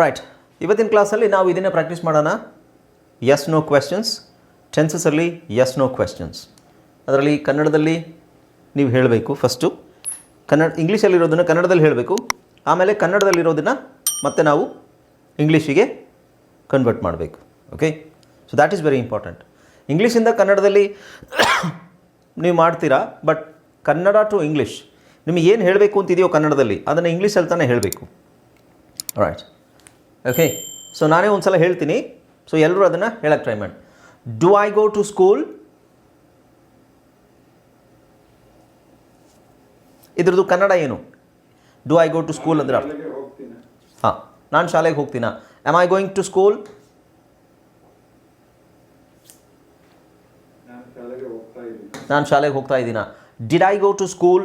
Right ಇವತ್ತಿನ ಕ್ಲಾಸಲ್ಲಿ ನಾವು ಇದನ್ನೇ ಪ್ರಾಕ್ಟೀಸ್ ಮಾಡೋಣ. ಎಸ್ ನೋ ಕ್ವೆಶನ್ಸ್ ಟೆನ್ಸಸಲ್ಲಿ ಎಸ್ ನೋ ಕ್ವೆಶನ್ಸ್ ಅದರಲ್ಲಿ ಕನ್ನಡದಲ್ಲಿ ನೀವು ಹೇಳಬೇಕು ಫಸ್ಟು ಕನ್ನಡ, ಇಂಗ್ಲೀಷಲ್ಲಿರೋದನ್ನು ಕನ್ನಡದಲ್ಲಿ ಹೇಳಬೇಕು. ಆಮೇಲೆ ಕನ್ನಡದಲ್ಲಿರೋದನ್ನು ಮತ್ತೆ ನಾವು ಇಂಗ್ಲೀಷಿಗೆ ಕನ್ವರ್ಟ್ ಮಾಡಬೇಕು. Okay so that is very important ಇಂಗ್ಲೀಷಿಂದ ಕನ್ನಡದಲ್ಲಿ ನೀವು ಮಾಡ್ತೀರಾ? ಬಟ್ ಕನ್ನಡ ಟು ಇಂಗ್ಲೀಷ್ ನಿಮಗೆ ಏನು ಹೇಳಬೇಕು ಅಂತಿದೆಯೋ ಕನ್ನಡದಲ್ಲಿ, ಅದನ್ನು ಇಂಗ್ಲೀಷಲ್ಲಿ ತಾನೇ ಹೇಳಬೇಕು. ರೈಟ್ ಓಕೆ ಸೊ ನಾನೇ ಒಂದು ಸಲ ಹೇಳ್ತೀನಿ. ಸೊ ಎಲ್ಲರೂ ಅದನ್ನು ಹೇಳಕ್ಕೆ ಟ್ರೈ ಮಾಡಿ. Do I go to school ಇದ್ರದ್ದು ಕನ್ನಡ ಏನು? Do I go to school ಅಂದ್ರೆ ಅರ್ಥ. ಹಾಂ ನಾನು ಶಾಲೆಗೆ ಹೋಗ್ತೀನ? Am I going to school ನಾನು ಶಾಲೆಗೆ ಹೋಗ್ತಾ ಇದ್ದೀನಿ. ನಾನು ಶಾಲೆಗೆ ಹೋಗ್ತಾ ಇದ್ದೀನಾ? Did I go to school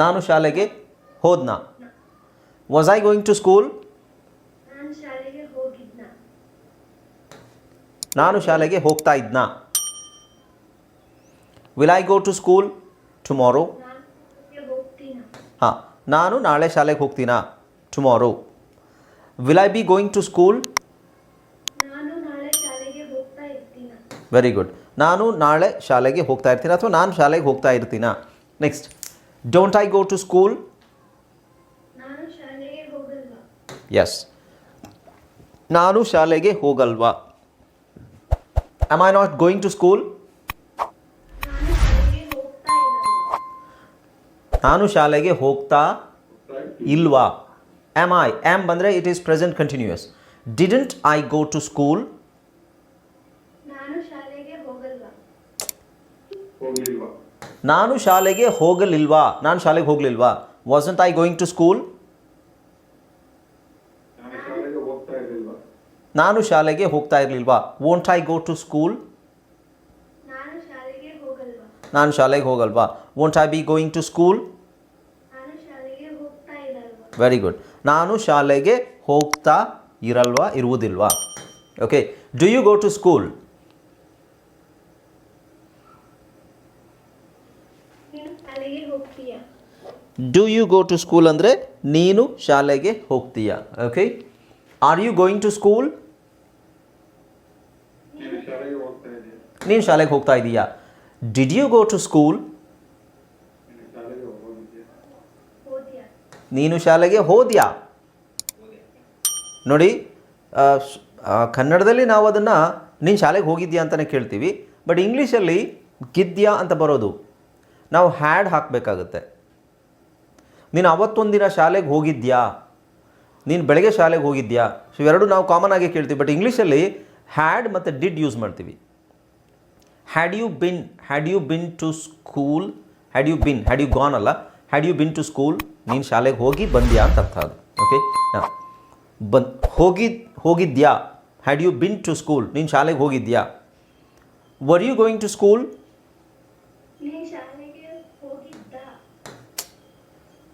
ನಾನು ಶಾಲೆಗೆ ಹೋದ್ನಾ? Was I going to school ನಾನು ಶಾಲೆಗೆ ಹೋಗಿದ್ನ? ನಾನು ಶಾಲೆಗೆ ಹೋಗ್ತಾ ಇದ್ನಾ? Will I go to school tomorrow ನಾನು ಶಾಲೆಗೆ ಹೋಗ್ತೀನ? ಹಾಂ ನಾನು ನಾಳೆ ಶಾಲೆಗೆ ಹೋಗ್ತೀನಾ tomorrow will I be going to school ನಾನು ನಾಳೆ ಶಾಲೆಗೆ ಹೋಗ್ತಾ ಇರ್ತೀನ? ವೆರಿ ಗುಡ್ ನಾನು ನಾಳೆ ಶಾಲೆಗೆ ಹೋಗ್ತಾ ಇರ್ತೀನಿ ಅಥವಾ ನಾನು ಶಾಲೆಗೆ ಹೋಗ್ತಾ ಇರ್ತೀನಾ? Next don't I go to school ನಾನು ಶಾಲೆಗೆ ಹೋಗಲ್ವಾ? ಎಸ್ ನಾನು ಶಾಲೆಗೆ ಹೋಗಲ್ವಾ? Am I not going to school ನಾನು ಶಾಲೆಗೆ ಹೋಗ್ತಾ ಇರಲ್ಲ. ನಾನು ಶಾಲೆಗೆ ಹೋಗ್ತಾ ಹೋಗ್ತಾ ಇದ್ದೀನಿ ಇಲ್ವಾ? ಆಮ್ ಐ ಆಮ್ ಬಂದರೆ it is present continuous didn't I go to school ನಾನು ಶಾಲೆಗೆ ಹೋಗಲ್ವಾ? ಹೋಗ್ಲಿಲ್ವಾ ನಾನು ಶಾಲೆಗೆ ಹೋಗಲಿಲ್ವಾ? ನಾನು ಶಾಲೆಗೆ ಹೋಗಲಿಲ್ವಾ? Wasn't I going to school ನಾನು ಶಾಲೆಗೆ ಹೋಗ್ತಾ ಇರಲಿಲ್ವಾ? Won't I go to school ನಾನು ಶಾಲೆಗೆ ಹೋಗಲ್ವಾ? Won't I be going to school very good ನಾನು ಶಾಲೆಗೆ ಹೋಗ್ತಾ ಇರಲ್ವಾ? ಇರುವುದಿಲ್ವಾ? Okay do you go to school ನೀನು ಶಾಲೆಗೆ ಹೋಗ್ತೀಯಾ? Do you go to school ಅಂದರೆ ನೀನು ಶಾಲೆಗೆ ಹೋಗ್ತೀಯಾ? Okay are you going to school ನೀನು ಶಾಲೆಗೆ ಹೋಗ್ತಾ ಇದೆಯಾ? ನೀನು ಶಾಲೆಗೆ ಹೋಗ್ತಾ ಇದೀಯಾ? Did you go to school ನೀನು ಶಾಲೆಗೆ ಹೋದ್ಯಾ ನೀನು ಶಾಲೆಗೆ ಹೋದ್ಯಾ? ನೋಡಿ ಕನ್ನಡದಲ್ಲಿ ನಾವು ಅದನ್ನು ನೀನು ಶಾಲೆಗೆ ಹೋಗಿದ್ಯಾ ಅಂತಲೇ ಕೇಳ್ತೀವಿ ಬಟ್ ಇಂಗ್ಲೀಷಲ್ಲಿ ಗಿದ್ಯಾ ಅಂತ ಬರೋದು. ನಾವು ಹ್ಯಾಡ್ ಹಾಕಬೇಕಾಗುತ್ತೆ. ನೀನು ಅವತ್ತೊಂದು ದಿನ ಶಾಲೆಗೆ ಹೋಗಿದ್ಯಾ? ನೀನು ಬೆಳಗ್ಗೆ ಶಾಲೆಗೆ ಹೋಗಿದ್ಯಾ? ಸೊ ಇವೆರಡು ನಾವು ಕಾಮನ್ ಆಗಿ ಕೇಳ್ತೀವಿ ಬಟ್ ಇಂಗ್ಲೀಷಲ್ಲಿ ಹ್ಯಾಡ್ ಮತ್ತು ಡಿಡ್ ಯೂಸ್ ಮಾಡ್ತೀವಿ. Had you been, had you been to school, had you been, had you gone ಅಲ್ಲ, had you been to school, ನೀನು ಶಾಲೆಗೆ ಹೋಗಿ ಬಂದ್ಯಾ ಅಂತ ಅರ್ಥ ಅದು. ಓಕೆ ಬನ್ ಹೋಗಿ, ಹೋಗಿದ್ಯಾ? Had you been to school, ನೀನು ಶಾಲೆಗೆ ಹೋಗಿದ್ಯಾ? Were you going to school ನೀನು ಶಾಲೆಗೆ ಹೋಗಿದ್ದ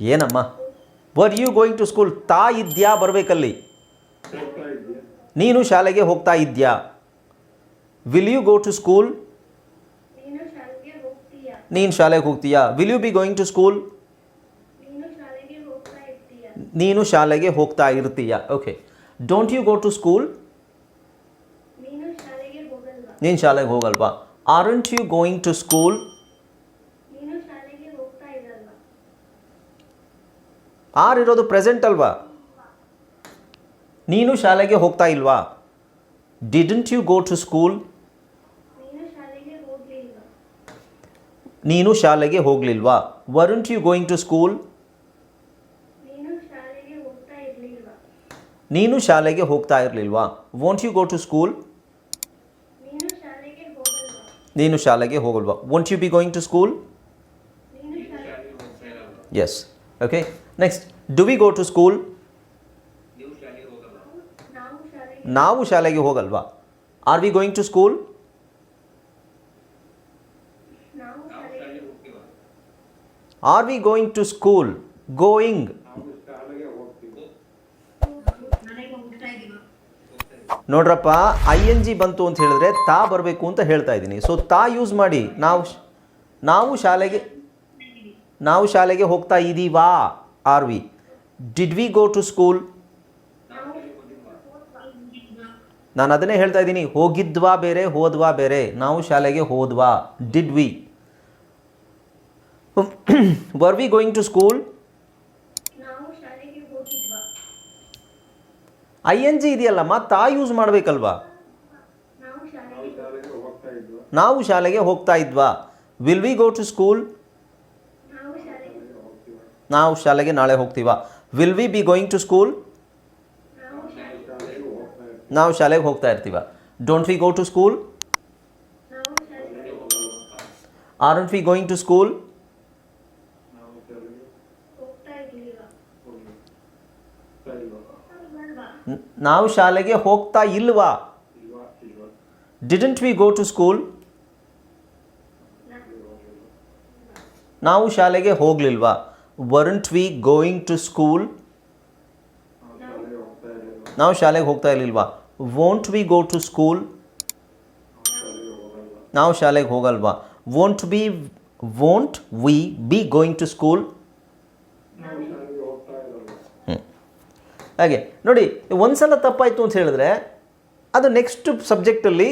ಏನಮ್ಮ? Were you going to school ತಾ ಇದ್ಯಾ ಬರಬೇಕಲ್ಲಿ? ನೀನು ಶಾಲೆಗೆ ಹೋಗ್ತಾ ಇದ್ಯಾ? Will you go to school ನೀನು ಶಾಲೆಗೆ ಹೋಗ್ತೀಯಾ? Will you be going to school ನೀನು ಶಾಲೆಗೆ ಹೋಗ್ತಾ ಇರ್ತೀಯಾ? Okay don't you go to school ನೀನು ಶಾಲೆಗೆ ಹೋಗಲ್ವಾ? ನೀನು ಶಾಲೆಗೆ ಹೋಗಲ್ವಾ? Aren't you going to school ನೀನು ಶಾಲೆಗೆ ಹೋಗ್ತಾ ಇರಲ್ವಾ ಆರ್ ಇರೋದು ಪ್ರೆಸೆಂಟ್ ಅಲ್ವಾ? ನೀನು ಶಾಲೆಗೆ ಹೋಗ್ತಾ ಇಲ್ವಾ? Didn't you go to school ನೀನು ಶಾಲೆಗೆ ಹೋಗ್ಲಿಲ್ವಾ? ನೀನು ಶಾಲೆಗೆ ಹೋಗಲಿಲ್ವಾ? Weren't you going to school ನೀನು ಶಾಲೆಗೆ ಹೋಗ್ತಾ ಇರ್ಲಿಲ್ವಾ? ನೀನು ಶಾಲೆಗೆ ಹೋಗ್ತಾ ಇರಲಿಲ್ವಾ? Won't you go to school ನೀನು ಶಾಲೆಗೆ ಹೋಗಲ್ವಾ? ನೀನು ಶಾಲೆಗೆ ಹೋಗಲ್ವಾ? Won't you be going to school ನೀನು ಶಾಲೆಗೆ yes okay next do we go to school ನಾವು ಶಾಲೆಗೆ ಹೋಗಲ್ವಾ? Are we going to school are we going to school going ನೋಡ್ರಪ್ಪ ಐ ಎನ್ ಜಿ ಬಂತು ಅಂತ ಹೇಳಿದ್ರೆ ತಾ ಬರಬೇಕು ಅಂತ ಹೇಳ್ತಾ ಇದ್ದೀನಿ. ಸೊ ತಾ ಯೂಸ್ ಮಾಡಿ. ನಾವು ನಾವು ಶಾಲೆಗೆ ನಾವು ಶಾಲೆಗೆ ಹೋಗ್ತಾ ಇದ್ದೀವಾ are we? Did we go to school? ನಾನು ಅದನ್ನೇ ಹೇಳ್ತಾ ಇದ್ದೀನಿ. ಹೋಗಿದ್ವಾ ಬೇರೆ ಹೋದ್ವಾ ಬೇರೆ. ನಾವು ಶಾಲೆಗೆ ಹೋದ್ವಾ. Did we were we going to school I N G ಇದೆಯಲ್ಲಮ್ಮ ತಾ ಯೂಸ್ ಮಾಡಬೇಕಲ್ವಾ? ನಾವು ಶಾಲೆಗೆ ಹೋಗ್ತಾ ಇದ್ವಾ? Will we go to school ನಾವು ಶಾಲೆಗೆ ನಾಳೆ ಹೋಗ್ತೀವ. Will we be going to school ನಾವು ಶಾಲೆಗೆ ಹೋಗ್ತಾ ಇರ್ತೀವ. Don't we go to school aren't we going to school ನಾವು ಶಾಲೆಗೆ ಹೋಗ್ತಾ ಇಲ್ವಾ? Didn't we go to school ನಾವು ಶಾಲೆಗೆ ಹೋಗಲಿಲ್ವಾ? Weren't we going to school ನಾವು ಶಾಲೆಗೆ ಹೋಗ್ತಾ ಇರಲಿಲ್ವಾ? Won't we go to school ನಾವು ಶಾಲೆಗೆ ಹೋಗಲ್ವಾ? Won't be won't we be going to school ಹಾಗೆ, ನೋಡಿ, ಒಂದ್ಸಲ ತಪ್ಪಾಯಿತು ಅಂತ ಹೇಳಿದ್ರೆ, ಅದು ನೆಕ್ಸ್ಟ್ ಸಬ್ಜೆಕ್ಟಲ್ಲಿ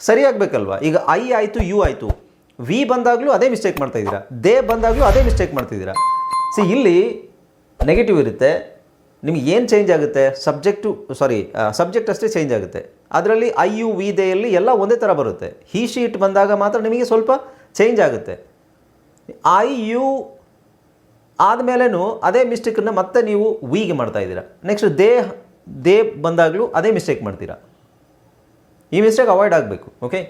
ಸರಿಯಾಗಬೇಕಲ್ವಾ? ಈಗ ಐ ಆಯಿತು ಯು ಆಯಿತು. ವಿ ಬಂದಾಗಲೂ ಅದೇ ಮಿಸ್ಟೇಕ್ ಮಾಡ್ತಾ ಇದ್ದೀರಾ? ದೇ ಬಂದಾಗಲೂ ಅದೇ ಮಿಸ್ಟೇಕ್ ಮಾಡ್ತಿದ್ದೀರಾ ಸಿ ಇಲ್ಲಿ ನೆಗೆಟಿವ್ ಇರುತ್ತೆ. ನಿಮ್ಗೆ ಏನು ಚೇಂಜ್ ಆಗುತ್ತೆ? ಸಬ್ಜೆಕ್ಟು ಸಾರಿ ಸಬ್ಜೆಕ್ಟ್ ಅಷ್ಟೇ ಚೇಂಜ್ ಆಗುತ್ತೆ. ಅದರಲ್ಲಿ ಐ ಯು ವಿ ದೇಯಲ್ಲಿ ಎಲ್ಲ ಒಂದೇ ಥರ ಬರುತ್ತೆ. ಹಿ ಶೀಟ್ ಬಂದಾಗ ಮಾತ್ರ ನಿಮಗೆ ಸ್ವಲ್ಪ ಚೇಂಜ್ ಆಗುತ್ತೆ. ಐ ಯು ಆದಮೇಲೆನೂ ಅದೇ ಮಿಸ್ಟೇಕನ್ನು ಮತ್ತೆ ನೀವು ವಿಗೆ ಮಾಡ್ತಾ ಇದ್ದೀರಾ. ನೆಕ್ಸ್ಟ್ ದೇ ದೇ ಬಂದಾಗಲೂ ಅದೇ ಮಿಸ್ಟೇಕ್ ಮಾಡ್ತೀರಾ. ಈ ಮಿಸ್ಟೇಕ್ ಅವಾಯ್ಡ್ ಆಗಬೇಕು okay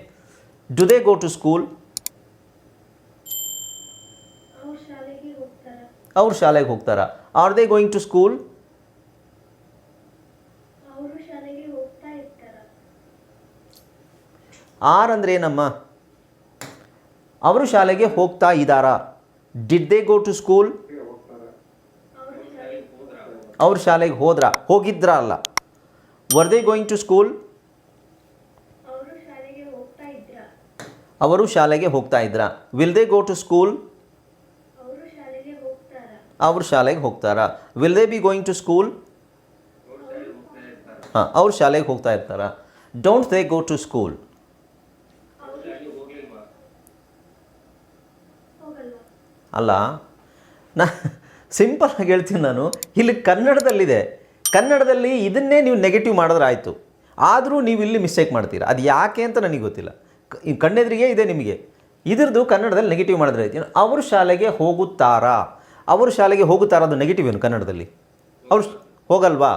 do they go to school ಅವ್ರು ಶಾಲೆಗೆ ಹೋಗ್ತಾರ? Are they going to school are ಅಂದ್ರೆ ಏನಮ್ಮ? ಅವರು ಶಾಲೆಗೆ ಹೋಗ್ತಾ ಇದಾರ? Did they go to school ಅವ್ರ ಶಾಲೆಗೆ ಹೋದ್ರ? ಹೋಗಿದ್ರಾ ಅಲ್ಲ? Were they going to school ಅವರು ಶಾಲೆಗೆ ಹೋಗ್ತಾ ಇದ್ರ? Will they go to school ಅವ್ರು ಶಾಲೆಗೆ ಹೋಗ್ತಾರಾ? Will they be going to school ಹಾಂ, ಅವ್ರು ಶಾಲೆಗೆ ಹೋಗ್ತಾ ಇರ್ತಾರಾ? Don't they go to school ಅಲ್ಲ, ನಾ ಸಿಂಪಲ್ ಆಗಿ ಹೇಳ್ತೀನಿ ನಾನು. ಇಲ್ಲಿ ಕನ್ನಡದಲ್ಲಿದೆ. ಕನ್ನಡದಲ್ಲಿ ಇದನ್ನೇ ನೀವು ನೆಗೆಟಿವ್ ಮಾಡಿದ್ರೆ ಆಯಿತು. ಆದರೂ ನೀವು ಇಲ್ಲಿ ಮಿಸ್ಟೇಕ್ ಮಾಡ್ತೀರಾ? ಅದು ಯಾಕೆ ಅಂತ ನನಗೆ ಗೊತ್ತಿಲ್ಲ. ಕಣ್ಣೆದ್ರಿಗೆ ಇದೆ ನಿಮಗೆ. ಇದ್ರದ್ದು ಕನ್ನಡದಲ್ಲಿ ನೆಗೆಟಿವ್ ಮಾಡಿದ್ರೆ ಆಯ್ತು. ಅವರು ಶಾಲೆಗೆ ಹೋಗುತ್ತಾರಾ? ಅವರು ಶಾಲೆಗೆ ಹೋಗುತ್ತಾರ ಅದು ನೆಗೆಟಿವ್ ಏನು ಕನ್ನಡದಲ್ಲಿ? ಅವರು ಹೋಗಲ್ವಾ?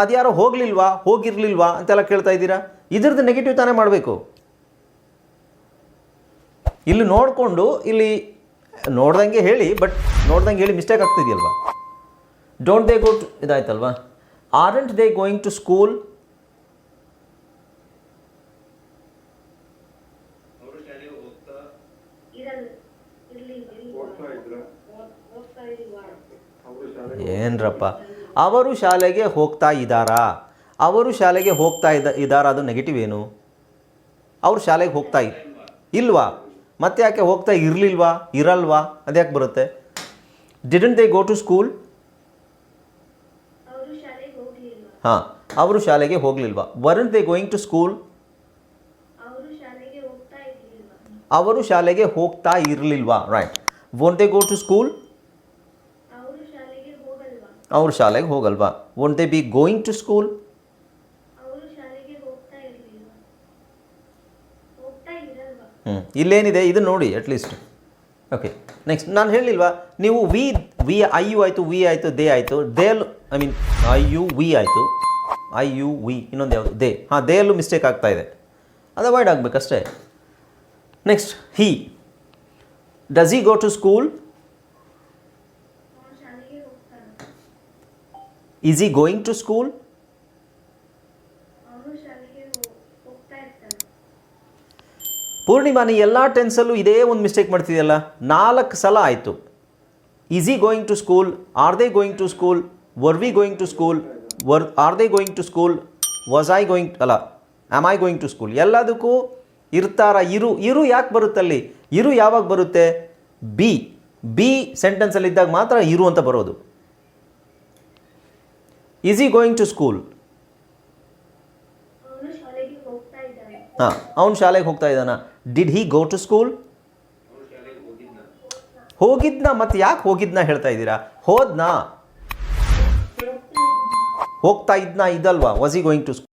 ಅದ್ಯಾರೋ ಹೋಗಲಿಲ್ವಾ? ಹೋಗಿರಲಿಲ್ವಾ ಅಂತೆಲ್ಲ ಕೇಳ್ತಾ ಇದ್ದೀರಾ? ಇದ್ರದ್ದು ನೆಗೆಟಿವ್ ತಾನೇ ಮಾಡಬೇಕು. ಇಲ್ಲಿ ನೋಡಿಕೊಂಡು ಇಲ್ಲಿ ನೋಡ್ದಂಗೆ ಹೇಳಿ ಬಟ್ ನೋಡ್ದಂಗೆ ಹೇಳಿ ಮಿಸ್ಟೇಕ್ ಆಗ್ತಿದೆಯಲ್ವಾ? Don't they go to ಇದಾಯ್ತಲ್ವಾ? Aren't they going to school ಇರಲ್ಲ ಇರ್ಲಿ ಹೋಗ್ತಾ ಇದ್ರ ಹೋಗ್ತಾ ಇಲ್ವಾ ಅವರು ಶಾಲೆಗೆ ಏನ್ರಪ್ಪ? ಅವರು ಶಾಲೆಗೆ ಹೋಗ್ತಾ ಇದ್ದಾರಾ? ಅವರು ಶಾಲೆಗೆ ಹೋಗ್ತಾ ಇದ್ದ ಇದ್ದಾರಾ? ಅದು ನೆಗೆಟಿವ್ ಏನು? ಅವರು ಶಾಲೆಗೆ ಹೋಗ್ತಾ ಇಲ್ವಾ? ಮತ್ತೆ ಯಾಕೆ ಹೋಗ್ತಾ ಇರಲಿಲ್ವಾ? ಇರಲ್ವಾ? ಅದ್ಯಾಕೆ ಬರುತ್ತೆ? Didn't they go to school ಹಾಂ ಅವರು ಶಾಲೆಗೆ ಹೋಗಲಿಲ್ವಾ? Weren't they going to school ಅವರು ಶಾಲೆಗೆ ಹೋಗ್ತಾ ಇರ್ಲಿಲ್ವಾ? Right won't they go to school ಅವ್ರು ಶಾಲೆಗೆ ಹೋಗಲ್ವಾ? Won't they be going to school ಹ್ಞೂ ಇಲ್ಲೇನಿದೆ? ಇದು ನೋಡಿ ಅಟ್ಲೀಸ್ಟ್ ಓಕೆ ನೆಕ್ಸ್ಟ್ ನಾನು ಹೇಳಿಲ್ವಾ ನೀವು ವಿ ವಿ ಐ ಯು ಆಯಿತು ವಿ ಆಯಿತು ದೇ ಆಯಿತು. They'll I mean I you we ಆಯಿತು. ಐ ಯು ವಿ ಇನ್ನೊಂದು ಯಾವುದು? ದೇ ಹಾಂ ದೇಲ್ಲೂ ಮಿಸ್ಟೇಕ್ ಆಗ್ತಾ ಇದೆ. ಅದು avoid ಆಗಬೇಕಷ್ಟೇ. Next he does he go to school is he going to school Purnima, ನೀ ಎಲ್ಲ ಟೆನ್ಸಲ್ಲೂ ಇದೇ ಒಂದು ಮಿಸ್ಟೇಕ್ ಮಾಡ್ತಿದೆಯಲ್ಲ? ನಾಲ್ಕು ಸಲ ಆಯಿತು. Is he going to school are they going to school were we going to school were are they going to school was I going ಅಲ್ಲ am I going to school ಎಲ್ಲದಕ್ಕೂ ಇರ್ತಾರ, ಇರು ಇರು ಯಾಕೆ ಬರುತ್ತಲ್ಲಿ? ಇರು ಯಾವಾಗ ಬರುತ್ತೆ? ಬಿ ಬಿ ಸೆಂಟೆನ್ಸಲ್ಲಿದ್ದಾಗ ಮಾತ್ರ ಇರು ಅಂತ ಬರೋದು. Is he going to school ಹಾಂ ಅವನು ಶಾಲೆಗೆ ಹೋಗ್ತಾ ಇದ್ದಾನ? Did he go to school ಹೋಗಿದ್ನ ಮತ್ತೆ ಯಾಕೆ ಹೋಗಿದ್ನ ಹೇಳ್ತಾ ಇದ್ದೀರಾ? ಹೋದ್ನಾ? ಹೋಗ್ತಾ ಇದ್ನಾ ಇದಲ್ವಾ? Was he going to school